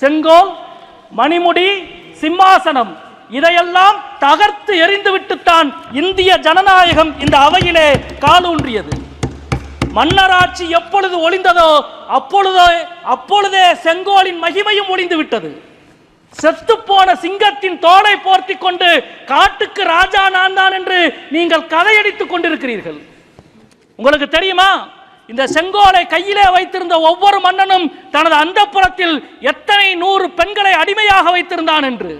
செங்கோல் மணிமுடி சிம்மாசனம் இதையெல்லாம் தகர்த்து எறிந்துவிட்டுத்தான் இந்திய ஜனநாயகம் இந்த அவையிலே காலூன்றியது. மன்னராட்சி எப்பொழுது ஒளிந்ததோ அப்பொழுதோ அப்பொழுதே செங்கோலின் மகிமையும் ஒளிந்து விட்டது செத்துப்போன சிங்கத்தின் தோலை போர்த்தி கொண்டு காட்டுக்கு ராஜா நான் தான் என்று நீங்கள் கதையடித்துக் கொண்டிருக்கிறீர்கள். உங்களுக்கு தெரியுமா? இந்த செங்கோலை கையிலே வைத்திருந்த ஒவ்வொரு மன்னனும் தனது அந்தப்புறத்தில் எத்தனை நூறு பெண்களை அடிமையாக வைத்திருந்தான் என்று.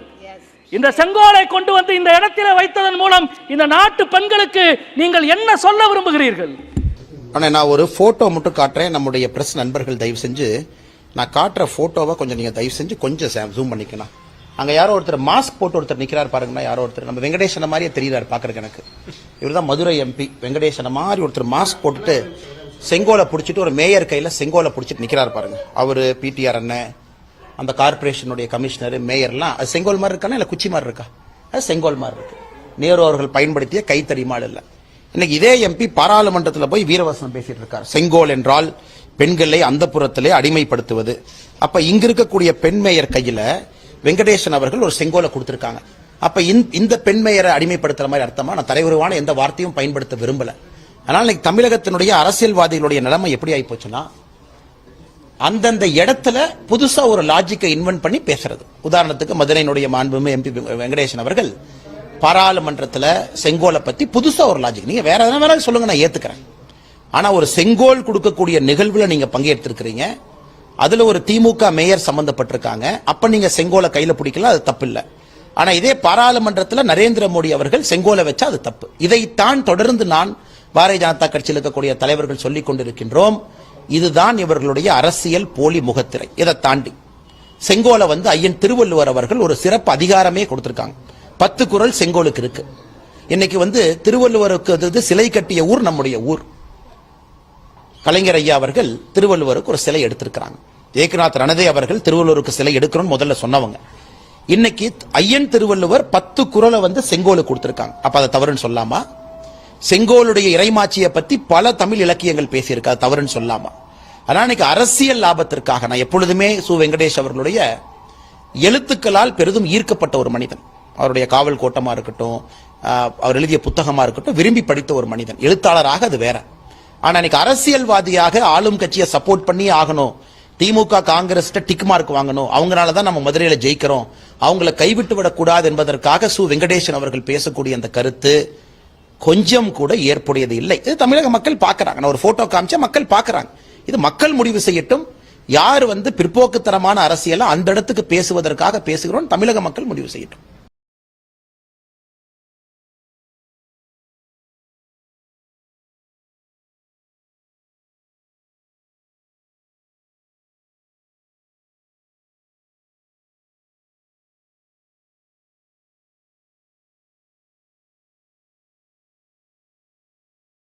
இந்த செங்கோலை கொண்டு வந்து இந்த இடத்திலே வைத்ததன் மூலம் இந்த நாட்டு பெண்களுக்கு நீங்கள் என்ன சொல்ல விரும்புகிறீர்கள்? ஆனா நான் ஒரு போட்டோ மட்டும் காட்டுறேன். நம்முடைய பிரஸ் நண்பர்கள் தயவு செஞ்சு நான் காட்டுற போட்டோவை கொஞ்சம் நீங்க தயவு செஞ்சு கொஞ்சம் ஜூம் பண்ணிக்கலாம் அங்க யாரோ ஒருத்தர் மாஸ்க் போட்டு ஒருத்தர் நிக்கிறார் பாருங்கன்னா யாரோ ஒருத்தர். நம்ம வெங்கடேசன மாதிரியே தெரியுறாரு பாக்குறதுக்கு எனக்கு. இவர்தான் மதுரை எம்பி வெங்கடேசன மாதிரி ஒருத்தர் மாஸ்க் போட்டுட்டு செங்கோலை பிடிச்சிட்டு ஒரு மேயர் கையில் செங்கோலை பிடிச்சிட்டு நிற்கிறார் பாருங்க. அவரு பிடிஆர் அண்ணன் அந்த கார்ப்பரேஷனுடைய கமிஷனர் மேயர்லாம். அது செங்கோல் மாதிரி இருக்கானா இல்லை குச்சி மாதிரி இருக்கா? அது செங்கோல் மாதிரி இருக்கு. நேரு அவர்கள் பயன்படுத்திய கைத்தறிமாள் இல்லை. இன்னைக்கு இதே எம்பி பாராளுமன்றத்தில் போய் வீரவசனம் பேசிட்டு இருக்கார். செங்கோல் என்றால் பெண்களை அந்த புறத்திலே அடிமைப்படுத்துவது. அப்ப இங்க இருக்கக்கூடிய பெண் மேயர் கையில வெங்கடேசன் அவர்கள் ஒரு செங்கோலை கொடுத்திருக்காங்க. அப்ப இந்த- இந்த பெண் மேயரை அடிமைப்படுத்துற மாதிரி அர்த்தமா? நான் தலைவருவான எந்த வார்த்தையும் பயன்படுத்த விரும்பலை. ஆனால் இன்னைக்கு தமிழகத்தினுடைய அரசியல்வாதிகளுடைய நிலைமை எப்படி ஆகி போச்சுன்னா அந்தந்த இடத்துல புதுசா ஒரு லாஜிக்கை இன்வென்ட் பண்ணி பேசுறது. உதாரணத்துக்கு மதுரையினுடைய மாண்புமே எம்பி வெங்கடேசன் அவர்கள் பாராளுமன்றத்தில் செங்கோலை பத்தி புதுசா ஒரு லாஜிக் நீங்க வேற எதனா வேணாலும் சொல்லுங்க நான் ஏத்துக்கிறேன். ஆனா ஒரு செங்கோல் கொடுக்கக்கூடிய நிகழ்வுல நீங்க பங்கேற்றிருக்கிறீங்க. அதுல ஒரு திமுக மேயர் சம்பந்தப்பட்டிருக்காங்க. அப்ப நீங்க செங்கோலை கையில பிடிக்கல அது தப்பு இல்லை ஆனா இதே பாராளுமன்றத்தில் நரேந்திர மோடி அவர்கள் செங்கோலை வச்சா அது தப்பு. இதைத்தான் தொடர்ந்து நான் பாரதிய ஜனதா கட்சியில் இருக்கக்கூடிய தலைவர்கள் சொல்லிக் கொண்டிருக்கின்றோம் இதுதான் இவர்களுடைய அரசியல் போலி முகத்திரை. இதை தாண்டி செங்கோலை வந்து ஐயன் திருவள்ளுவர் அவர்கள் ஒரு சிறப்பு அதிகாரமே கொடுத்திருக்காங்க. பத்து குறள் செங்கோலுக்கு இருக்கு. இன்னைக்கு வந்து திருவள்ளுவருக்கு அது சிலை கட்டிய ஊர் நம்முடைய ஊர். கலைஞர் ஐயா அவர்கள் திருவள்ளுவருக்கு ஒரு சிலை எடுத்திருக்கிறாங்க. ஏக்நாத் ரணதே அவர்கள் திருவள்ளுவருக்கு சிலை எடுக்கணும்னு முதல்ல சொன்னவங்க. இன்னைக்கு ஐயன் திருவள்ளுவர் பத்து குறளை வந்து செங்கோலுக்கு கொடுத்திருக்காங்க. அப்ப அதை தவறுன்னு சொல்லாமா? செங்கோலுடைய இறைமாட்சியை பத்தி பல தமிழ் இலக்கியங்கள் பேசியிருக்கு தவறுன்னு சொல்லாமா? ஆனா இன்னைக்கு அரசியல் லாபத்திற்காக நான் எப்பொழுதுமே சு. வெங்கடேஷ் அவர்களுடைய எழுத்துக்களால் பெரிதும் ஈர்க்கப்பட்ட ஒரு மனிதன். அவருடைய காவல் கோட்டமா இருக்கட்டும் அவர் எழுதிய புத்தகமா இருக்கட்டும் விரும்பி படித்த ஒரு மனிதன். எழுத்தாளராக அது வேற. ஆனா இன்னைக்கு அரசியல்வாதியாக ஆளும் கட்சியை சப்போர்ட் பண்ணி ஆகணும். திமுக காங்கிரஸ் டிக் மார்க் வாங்கணும். அவங்களால தான் நம்ம மதுரையில ஜெயிக்கிறோம். அவங்கள கைவிட்டு விடக்கூடாது என்பதற்காக சு. வெங்கடேசன் அவர்கள் பேசக்கூடிய அந்த கருத்து கொஞ்சம் கூட ஏற்புடையது இல்லை. இது தமிழக மக்கள் பார்க்கறாங்க. நான் ஒரு போட்டோ காமிச்சா மக்கள் பார்க்கறாங்க. இது மக்கள் முடிவு செய்யட்டும். யார் வந்து பிற்போக்குத்தனமான அரசியலை அந்த இடத்துக்கு பேசுவதற்காக பேசுகிறோம் தமிழக மக்கள் முடிவு செய்யட்டும்.